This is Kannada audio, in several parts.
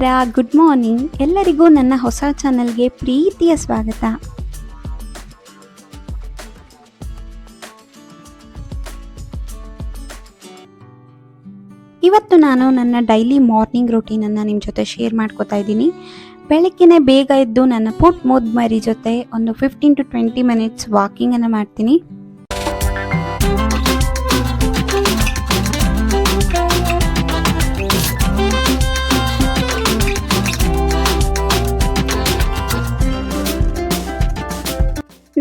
ನಮಸ್ಕಾರ ಗುಡ್ ಮಾರ್ನಿಂಗ್ ಎಲ್ಲರಿಗೂ ನನ್ನ ಹೊಸ ಚಾನಲ್ಗೆ ಪ್ರೀತಿಯ ಸ್ವಾಗತ. ಇವತ್ತು ನಾನು ನನ್ನ ಡೈಲಿ ಮಾರ್ನಿಂಗ್ ರುಟೀನನ್ನು ನಿಮ್ಮ ಜೊತೆ ಶೇರ್ ಮಾಡ್ಕೋತಾ ಇದ್ದೀನಿ. ಬೆಳಗ್ಗೆನೆ ಬೇಗ ಎದ್ದು ನನ್ನ ಪುಟ್ ಮೋದ್ ಮರಿ ಜೊತೆ ಒಂದು ಫಿಫ್ಟೀನ್ ಟು ಟ್ವೆಂಟಿ ಮಿನಿಟ್ಸ್ ವಾಕಿಂಗನ್ನು ಮಾಡ್ತೀನಿ.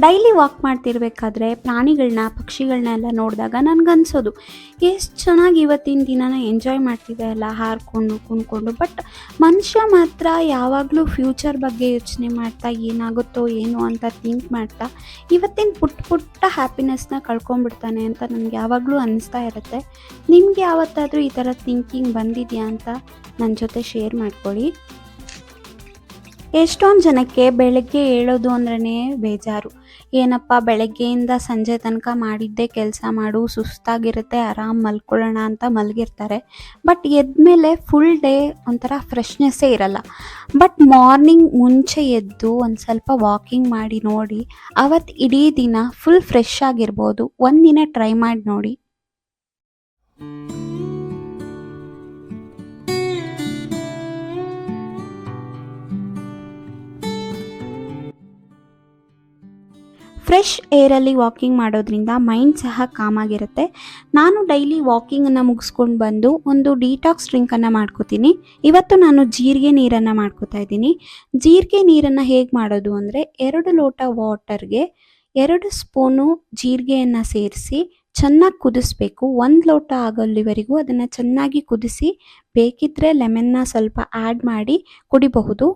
ಡೈಲಿ ವಾಕ್ ಮಾಡ್ತಿರ್ಬೇಕಾದ್ರೆ ಪ್ರಾಣಿಗಳನ್ನ ಪಕ್ಷಿಗಳನ್ನ ಎಲ್ಲ ನೋಡಿದಾಗ ನನಗನ್ಸೋದು, ಎಷ್ಟು ಚೆನ್ನಾಗಿ ಇವತ್ತಿನ ದಿನನ ಎಂಜಾಯ್ ಮಾಡ್ತಿದೆ ಅಲ್ಲ, ಹಾರ್ಕೊಂಡು, ಕುಣ್ಕೊಂಡು. ಬಟ್ ಮನುಷ್ಯ ಮಾತ್ರ ಯಾವಾಗಲೂ ಫ್ಯೂಚರ್ ಬಗ್ಗೆ ಯೋಚನೆ ಮಾಡ್ತಾ ಏನಾಗುತ್ತೋ ಏನು ಅಂತ ಥಿಂಕ್ ಮಾಡ್ತಾ ಇವತ್ತಿನ ಪುಟ್ಟ ಪುಟ್ಟ ಹ್ಯಾಪಿನೆಸ್ನ ಕಳ್ಕೊಂಡ್ಬಿಡ್ತಾನೆ ಅಂತ ನನಗೆ ಯಾವಾಗಲೂ ಅನ್ನಿಸ್ತಾ ಇರುತ್ತೆ. ನಿಮಗೆ ಯಾವತ್ತಾದರೂ ಈ ಥರ ಥಿಂಕಿಂಗ್ ಬಂದಿದೆಯಾ ಅಂತ ನನ್ನ ಜೊತೆ ಶೇರ್ ಮಾಡ್ಕೊಳ್ಳಿ. ಎಷ್ಟೊಂದು ಜನಕ್ಕೆ ಬೆಳಗ್ಗೆ ಹೇಳೋದು ಅಂದ್ರೇ ಬೇಜಾರು. ಏನಪ್ಪ, ಬೆಳಗ್ಗೆಯಿಂದ ಸಂಜೆ ತನಕ ಮಾಡಿದ್ದೇ ಕೆಲಸ ಮಾಡು, ಸುಸ್ತಾಗಿರುತ್ತೆ, ಆರಾಮ್ ಮಲ್ಕೊಳ್ಳೋಣ ಅಂತ ಮಲಗಿರ್ತಾರೆ. ಬಟ್ ಎದ್ಮೇಲೆ ಫುಲ್ ಡೇ ಒಂಥರ ಫ್ರೆಶ್ನೆಸ್ಸೇ ಇರಲ್ಲ. ಬಟ್ ಮಾರ್ನಿಂಗ್ ಮುಂಚೆ ಎದ್ದು ಒಂದು ಸ್ವಲ್ಪ ವಾಕಿಂಗ್ ಮಾಡಿ ನೋಡಿ ಅವತ್ತು ಇಡೀ ದಿನ ಫುಲ್ ಫ್ರೆಶ್ ಆಗಿರ್ಬೋದು. ಒಂದಿನ ಟ್ರೈ ಮಾಡಿ ನೋಡಿ. ಫ್ರೆಶ್ ಏರಲ್ಲಿ ವಾಕಿಂಗ್ ಮಾಡೋದ್ರಿಂದ ಮೈಂಡ್ ಸಹ ಕಾಮಾಗಿರುತ್ತೆ ನಾನು ಡೈಲಿ ವಾಕಿಂಗನ್ನು ಮುಗಿಸ್ಕೊಂಡು ಬಂದು ಒಂದು ಡಿಟಾಕ್ಸ್ ಡ್ರಿಂಕನ್ನು ಮಾಡ್ಕೋತೀನಿ. ಇವತ್ತು ನಾನು ಜೀರಿಗೆ ನೀರನ್ನು ಮಾಡ್ಕೋತಾ ಇದ್ದೀನಿ. ಜೀರಿಗೆ ನೀರನ್ನು ಹೇಗೆ ಮಾಡೋದು ಅಂದರೆ ಎರಡು ಲೋಟ ವಾಟರ್ಗೆ ಎರಡು ಸ್ಪೂನು ಜೀರಿಗೆಯನ್ನು ಸೇರಿಸಿ ಚೆನ್ನಾಗಿ ಕುದಿಸ್ಬೇಕು. ಒಂದು ಲೋಟ ಆಗೋಲ್ಲಿವರೆಗೂ ಅದನ್ನು ಚೆನ್ನಾಗಿ ಕುದಿಸಿ ಬೇಕಿದ್ದರೆ ಲೆಮನ್ನ ಸ್ವಲ್ಪ ಆ್ಯಡ್ ಮಾಡಿ ಕುಡಿಬಹುದು.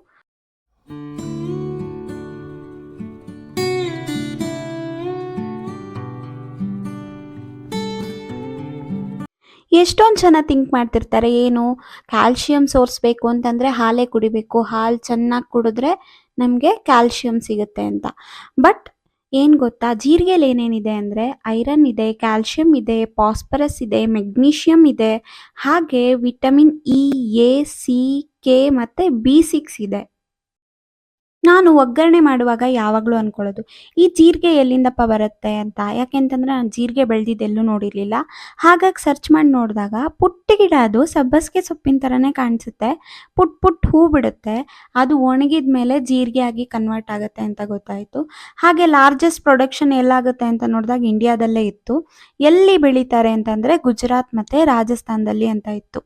ಎಷ್ಟೊಂದು ಜನ ಥಿಂಕ್ ಮಾಡ್ತಿರ್ತಾರೆ, ಏನು ಕ್ಯಾಲ್ಶಿಯಂ ಸೋರ್ಸ್ ಬೇಕು ಅಂತಂದರೆ ಹಾಲೇ ಕುಡಿಬೇಕು, ಹಾಲು ಚೆನ್ನಾಗಿ ಕುಡಿದ್ರೆ ನಮಗೆ ಕ್ಯಾಲ್ಶಿಯಂ ಸಿಗುತ್ತೆ ಅಂತ. ಬಟ್ ಏನು ಗೊತ್ತಾ, ಜೀರಿಗೆಲಿ ಏನೇನಿದೆ ಅಂದರೆ ಐರನ್ ಇದೆ ಕ್ಯಾಲ್ಶಿಯಂ ಇದೆ ಪಾಸ್ಪರಸ್ ಇದೆ ಮೆಗ್ನೀಷಿಯಮ್ ಇದೆ, ಹಾಗೆ vitamin E A C K ಮತ್ತು ಬಿ ಸಿಕ್ಸ್ ಇದೆ. ನಾನು ಒಗ್ಗರಣೆ ಮಾಡುವಾಗ ಯಾವಾಗಲೂ ಅಂದ್ಕೊಳ್ಳೋದು ಈ ಜೀರಿಗೆ ಎಲ್ಲಿಂದಪ್ಪ ಬರುತ್ತೆ ಅಂತ? ಯಾಕೆಂತಂದ್ರೆ ನಾನು ಜೀರಿಗೆ ಬೆಳೆದಿದ್ದೆಲ್ಲೂ ನೋಡಿರಲಿಲ್ಲ. ಹಾಗಾಗಿ ಸರ್ಚ್ ಮಾಡಿ ನೋಡಿದಾಗ ಪುಟ್ಟ ಗಿಡ ಅದು ಸಬ್ಬಸಿಗೆ ಸೊಪ್ಪಿನ ಥರನೇ ಕಾಣಿಸುತ್ತೆ. ಪುಟ್ ಪುಟ್ ಹೂ ಬಿಡುತ್ತೆ. ಅದು ಒಣಗಿದ ಮೇಲೆ ಜೀರಿಗೆ ಆಗಿ ಕನ್ವರ್ಟ್ ಆಗುತ್ತೆ ಅಂತ ಗೊತ್ತಾಯಿತು. ಹಾಗೆ ಲಾರ್ಜೆಸ್ಟ್ ಪ್ರೊಡಕ್ಷನ್ ಎಲ್ಲಾಗುತ್ತೆ ಅಂತ ನೋಡಿದಾಗ ಇಂಡಿಯಾದಲ್ಲೇ ಇತ್ತು. ಎಲ್ಲಿ ಬೆಳೀತಾರೆ ಅಂತಂದರೆ ಗುಜರಾತ್ ಮತ್ತು ರಾಜಸ್ಥಾನದಲ್ಲಿ ಅಂತ ಇತ್ತು.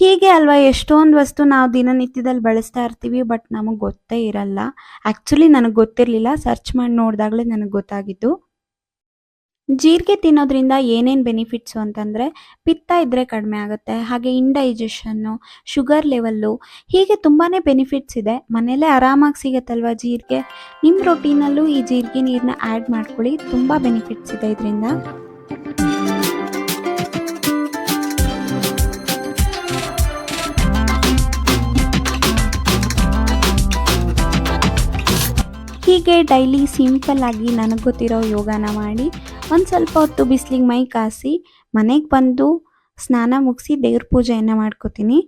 ಹೀಗೆ ಅಲ್ವಾ, ಎಷ್ಟೊಂದು ವಸ್ತು ನಾವು ದಿನನಿತ್ಯದಲ್ಲಿ ಬಳಸ್ತಾ ಇರ್ತೀವಿ ಬಟ್ ನಮಗೆ ಗೊತ್ತೇ ಇರಲ್ಲ. ಆ್ಯಕ್ಚುಲಿ ನನಗೆ ಗೊತ್ತಿರಲಿಲ್ಲ ಸರ್ಚ್ ಮಾಡಿ ನೋಡಿದಾಗಲೇ ನನಗೆ ಗೊತ್ತಾಗಿದ್ದು. ಜೀರಿಗೆ ತಿನ್ನೋದ್ರಿಂದ ಏನೇನು ಬೆನಿಫಿಟ್ಸು ಅಂತಂದರೆ, ಪಿತ್ತ ಇದ್ದರೆ ಕಡಿಮೆ ಆಗುತ್ತೆ, ಹಾಗೆ ಇಂಡೈಜೆಷನ್ನು ಶುಗರ್ ಲೆವೆಲ್ಲು ಹೀಗೆ ತುಂಬಾ ಬೆನಿಫಿಟ್ಸ್ ಇದೆ. ಮನೆಯಲ್ಲೇ ಆರಾಮಾಗಿ ಸಿಗುತ್ತಲ್ವ ಜೀರಿಗೆ? ನಿಮ್ಮ ರೊಟೀನಲ್ಲೂ ಈ ಜೀರಿಗೆ ನೀರನ್ನ ಆ್ಯಡ್ ಮಾಡ್ಕೊಳ್ಳಿ, ತುಂಬ ಬೆನಿಫಿಟ್ಸ್ ಇದೆ ಇದರಿಂದ. ಹೀಗೆ ಡೈಲಿ ಸಿಂಪಲ್ ಆಗಿ ನನಗೆ ಗೊತ್ತಿರೋ ಯೋಗನ ಮಾಡಿ ಒಂದು ಸ್ವಲ್ಪ ಹೊತ್ತು ಬಿಸಿಲಿಗೆ ಮೈ ಕಾಸಿ ಮನೆಗೆ ಬಂದು ಸ್ನಾನ ಮುಗಿಸಿ ದೇವ್ರ ಪೂಜೆಯನ್ನು ಮಾಡ್ಕೋತೀನಿ.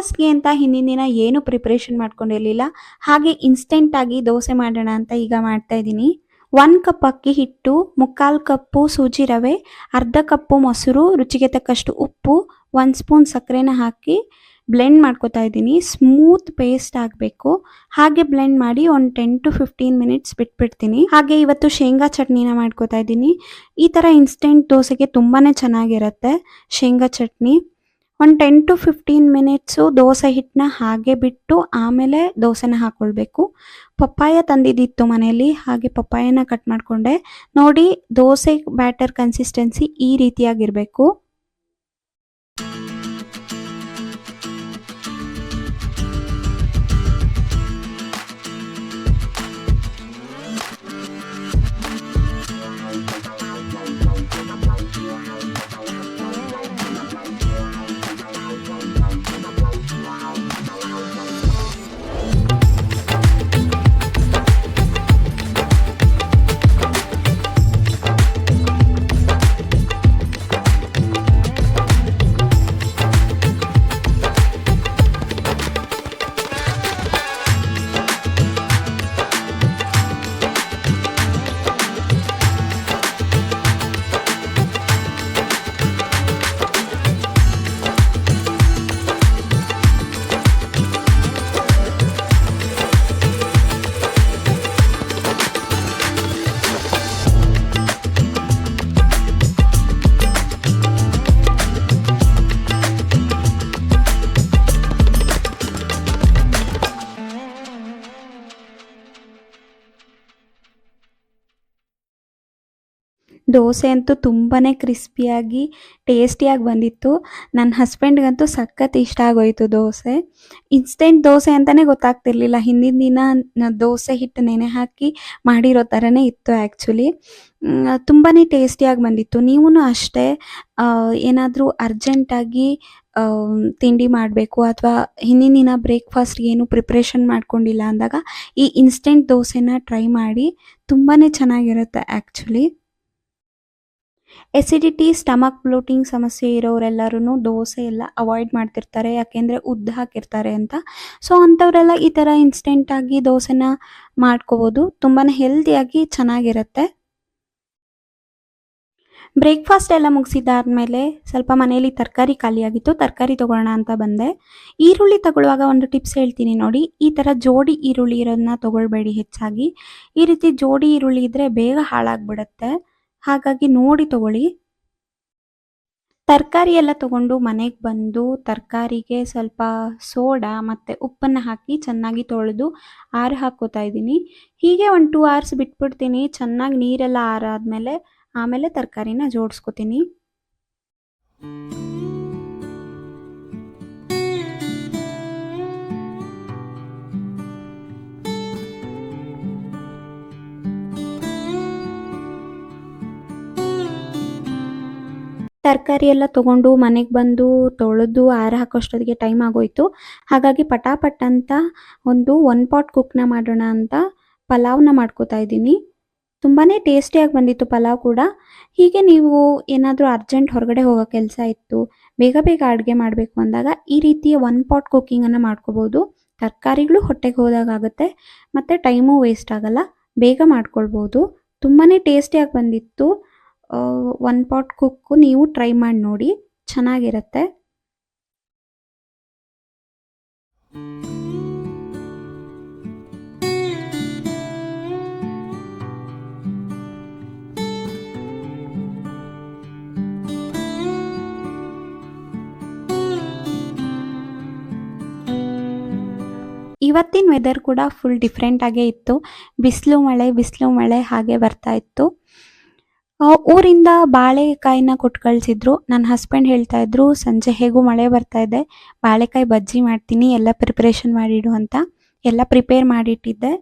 ಬ್ರೇಕ್ಫಾಸ್ಟ್ಗೆ ಅಂತ ಹಿಂದಿನ ದಿನ ಏನು ಪ್ರಿಪ್ರೇಷನ್ ಮಾಡ್ಕೊಂಡಿರಲಿಲ್ಲ. ಹಾಗೆ ಇನ್ಸ್ಟೆಂಟಾಗಿ ದೋಸೆ ಮಾಡೋಣ ಅಂತ ಈಗ ಮಾಡ್ತಾ ಇದ್ದೀನಿ. ಒಂದು ಕಪ್ ಅಕ್ಕಿ ಹಿಟ್ಟು, ಮುಕ್ಕಾಲು ಕಪ್ಪು ಸೂಜಿ ರವೆ, ಅರ್ಧ ಕಪ್ಪು ಮೊಸರು, ರುಚಿಗೆ ತಕ್ಕಷ್ಟು ಉಪ್ಪು ಒಂದು ಸ್ಪೂನ್ ಸಕ್ಕರೆನ ಹಾಕಿ ಬ್ಲೆಂಡ್ ಮಾಡ್ಕೊತಾ ಇದ್ದೀನಿ. ಸ್ಮೂತ್ ಪೇಸ್ಟ್ ಆಗಬೇಕು. ಹಾಗೆ ಬ್ಲೆಂಡ್ ಮಾಡಿ ಒಂದು ಟೆನ್ ಟು ಫಿಫ್ಟೀನ್ ಮಿನಿಟ್ಸ್ ಬಿಟ್ಬಿಡ್ತೀನಿ. ಹಾಗೆ ಇವತ್ತು ಶೇಂಗಾ ಚಟ್ನಿನ ಮಾಡ್ಕೊತಾ ಇದ್ದೀನಿ. ಈ ಥರ ಇನ್ಸ್ಟೆಂಟ್ ದೋಸೆಗೆ ತುಂಬಾ ಚೆನ್ನಾಗಿರುತ್ತೆ ಶೇಂಗಾ ಚಟ್ನಿ. ಒಂದು ten to fifteen minutes dosa ಹಿಟ್ಟನ್ನ ಹಾಗೆ ಬಿಟ್ಟು ಆಮೇಲೆ ದೋಸೆನ ಹಾಕ್ಕೊಳ್ಬೇಕು ಪಪ್ಪಾಯ ತಂದಿದ್ದಿತ್ತು ಮನೆಯಲ್ಲಿ, ಹಾಗೆ ಪಪ್ಪಾಯನ ಕಟ್ ಮಾಡಿಕೊಂಡೆ. ನೋಡಿ, ದೋಸೆ ಬ್ಯಾಟರ್ ಕನ್ಸಿಸ್ಟೆನ್ಸಿ ಈ ರೀತಿಯಾಗಿರಬೇಕು. ದೋಸೆ ಅಂತೂ ತುಂಬಾ ಕ್ರಿಸ್ಪಿಯಾಗಿ, ಟೇಸ್ಟಿಯಾಗಿ ಬಂದಿತ್ತು. ನನ್ನ ಹಸ್ಬೆಂಡ್ಗಂತೂ ಸಖತ್ ಇಷ್ಟ ಆಗೋಯಿತು ದೋಸೆ. ಇನ್ಸ್ಟೆಂಟ್ ದೋಸೆ ಅಂತಲೇ ಗೊತ್ತಾಗ್ತಿರ್ಲಿಲ್ಲ. ಹಿಂದಿನ ದಿನ ದೋಸೆ ಹಿಟ್ಟು ನೆನೆ ಹಾಕಿ ಮಾಡಿರೋ ಥರನೇ ಇತ್ತು ಆ್ಯಕ್ಚುಲಿ ತುಂಬಾ ಟೇಸ್ಟಿಯಾಗಿ ಬಂದಿತ್ತು. ನೀವೂ ಅಷ್ಟೇ ಏನಾದರೂ ಅರ್ಜೆಂಟಾಗಿ ತಿಂಡಿ ಮಾಡಬೇಕು ಅಥವಾ ಹಿಂದಿನ ದಿನ ಬ್ರೇಕ್ಫಾಸ್ಟ್ ಏನು ಪ್ರಿಪ್ರೇಷನ್ ಮಾಡ್ಕೊಂಡಿಲ್ಲ ಅಂದಾಗ ಈ ಇನ್ಸ್ಟೆಂಟ್ ದೋಸೆನ ಟ್ರೈ ಮಾಡಿ. ತುಂಬಾ ಚೆನ್ನಾಗಿರುತ್ತೆ ಆ್ಯಕ್ಚುಲಿ ಎಸಿಡಿಟಿ ಸ್ಟಮಕ್ ಬ್ಲೋಟಿಂಗ್ ಸಮಸ್ಯೆ ಇರೋರೆಲ್ಲರೂ ದೋಸೆ ಎಲ್ಲ ಅವಾಯ್ಡ್ ಮಾಡ್ತಿರ್ತಾರೆ, ಯಾಕೆಂದರೆ ಉದ್ದ ಹಾಕಿರ್ತಾರೆ ಅಂತ. ಸೊ ಅಂಥವರೆಲ್ಲ ಈ ಥರ ಇನ್ಸ್ಟೆಂಟಾಗಿ ದೋಸೆನ ಮಾಡ್ಕೋಬೋದು. ತುಂಬಾ ಹೆಲ್ದಿಯಾಗಿ ಚೆನ್ನಾಗಿರುತ್ತೆ. ಬ್ರೇಕ್ಫಾಸ್ಟ್ ಎಲ್ಲ ಮುಗಿಸಿದಾದ್ಮೇಲೆ ಸ್ವಲ್ಪ ಮನೆಯಲ್ಲಿ ತರಕಾರಿ ಖಾಲಿಯಾಗಿತ್ತು ತರಕಾರಿ ತೊಗೊಳ್ಳೋಣ ಅಂತ ಬಂದೆ. ಈರುಳ್ಳಿ ತಗೊಳ್ಳುವಾಗ ಒಂದು ಟಿಪ್ಸ್ ಹೇಳ್ತೀನಿ ನೋಡಿ. ಈ ಥರ ಜೋಡಿ ಈರುಳ್ಳಿ ಇರೋದನ್ನ ತೊಗೊಳ್ಬೇಡಿ ಹೆಚ್ಚಾಗಿ. ಈ ರೀತಿ ಜೋಡಿ ಈರುಳ್ಳಿ ಇದ್ದರೆ ಬೇಗ ಹಾಳಾಗ್ಬಿಡುತ್ತೆ. ಹಾಗಾಗಿ ನೋಡಿ ತಗೊಳ್ಳಿ. ತರಕಾರಿ ಎಲ್ಲ ತಗೊಂಡು ಮನೆಗೆ ಬಂದು ತರಕಾರಿಗೆ ಸ್ವಲ್ಪ ಸೋಡಾ ಮತ್ತು ಉಪ್ಪನ್ನು ಹಾಕಿ ಚೆನ್ನಾಗಿ ತೊಳೆದು ಆರು ಹಾಕೋತಾ ಇದ್ದೀನಿ. ಹೀಗೆ ಒಂದು ಟೂ ಅವರ್ಸ್ ಬಿಟ್ಬಿಡ್ತೀನಿ. ಚೆನ್ನಾಗಿ ನೀರೆಲ್ಲ ಆರಾದ್ಮೇಲೆ ಆಮೇಲೆ ತರಕಾರಿನ ಜೋಡಿಸ್ಕೊತೀನಿ. ತರಕಾರಿ ಎಲ್ಲ ತೊಗೊಂಡು ಮನೆಗೆ ಬಂದು ತೊಳೆದು ಆರ ಹಾಕೋಷ್ಟೊತ್ತಿಗೆ ಟೈಮ್ ಆಗೋಯಿತು. ಹಾಗಾಗಿ ಪಟಾಪಟ್ ಅಂತ ಒಂದು ಒನ್ ಪಾಟ್ ಕುಕ್ನ ಮಾಡೋಣ ಅಂತ ಪಲಾವ್ನ ಮಾಡ್ಕೋತಾ ಇದ್ದೀನಿ. ತುಂಬಾ ಟೇಸ್ಟಿಯಾಗಿ ಬಂದಿತ್ತು ಪಲಾವ್ ಕೂಡ. ಹೀಗೆ ನೀವು ಏನಾದರೂ ಅರ್ಜೆಂಟ್ ಹೊರಗಡೆ ಹೋಗೋ ಕೆಲಸ ಇತ್ತು, ಬೇಗ ಬೇಗ ಅಡುಗೆ ಮಾಡಬೇಕು ಅಂದಾಗ ಈ ರೀತಿಯ ಒನ್ ಪಾಟ್ ಕುಕ್ಕಿಂಗನ್ನು ಮಾಡ್ಕೋಬೋದು. ತರಕಾರಿಗಳು ಹೊಟ್ಟೆಗೆ ಹೋದಾಗುತ್ತೆ ಮತ್ತು ಟೈಮು ವೇಸ್ಟ್ ಆಗಲ್ಲ, ಬೇಗ ಮಾಡ್ಕೊಳ್ಬೋದು. ತುಂಬಾ ಟೇಸ್ಟಿಯಾಗಿ ಬಂದಿತ್ತು. ಒನ್ ಪಾಟ್ ಕುಕ್ಕು ನೀವು ಟ್ರೈ ಮಾಡಿ ನೋಡಿ, ಚೆನ್ನಾಗಿರುತ್ತೆ. ಇವತ್ತಿನ ವೆದರ್ ಕೂಡ ಫುಲ್ ಡಿಫ್ರೆಂಟ್ ಆಗೇ ಇತ್ತು. ಬಿಸಿಲು ಮಳೆ ಬಿಸಿಲು ಮಳೆ ಹಾಗೆ ಬರ್ತಾ ಇತ್ತು. ಊರಿಂದ ಬಾಳೆಕಾಯಿನ ಕೊಟ್ಟು ಕಳಿಸಿದ್ರು ನನ್ನ ಹಸ್ಬೆಂಡ್ ಹೇಳ್ತಾ ಇದ್ರು, ಸಂಜೆ ಹೇಗೂ ಮಳೆ ಬರ್ತಾ ಇದೆ, ಬಾಳೆಕಾಯಿ ಬಜ್ಜಿ ಮಾಡ್ತೀನಿ, ಎಲ್ಲ ಪ್ರಿಪ್ರೇಷನ್ ಮಾಡಿಡು ಅಂತ. ಎಲ್ಲ ಪ್ರಿಪೇರ್ ಮಾಡಿಟ್ಟಿದ್ದೆ.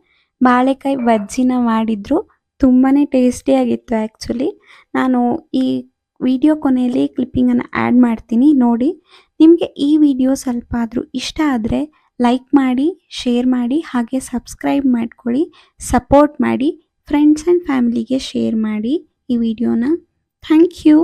ಬಾಳೆಕಾಯಿ ಬಜ್ಜಿನ ಮಾಡಿದ್ರು. ತುಂಬಾ ಟೇಸ್ಟಿಯಾಗಿತ್ತು ಆ್ಯಕ್ಚುಲಿ ನಾನು ಈ ವಿಡಿಯೋ ಕೊನೆಯಲ್ಲಿ ಕ್ಲಿಪ್ಪಿಂಗನ್ನು ಆ್ಯಡ್ ಮಾಡ್ತೀನಿ, ನೋಡಿ. ನಿಮಗೆ ಈ ವಿಡಿಯೋ ಸ್ವಲ್ಪ ಆದರೂ ಇಷ್ಟ ಆದರೆ ಲೈಕ್ ಮಾಡಿ ಶೇರ್ ಮಾಡಿ, ಹಾಗೆ ಸಬ್ಸ್ಕ್ರೈಬ್ ಮಾಡ್ಕೊಳ್ಳಿ ಸಪೋರ್ಟ್ ಮಾಡಿ ಫ್ರೆಂಡ್ಸ್ ಆ್ಯಂಡ್ ಫ್ಯಾಮಿಲಿಗೆ ಶೇರ್ ಮಾಡಿ. ಈ ವಿಡಿಯೋನ ಥ್ಯಾಂಕ್ ಯು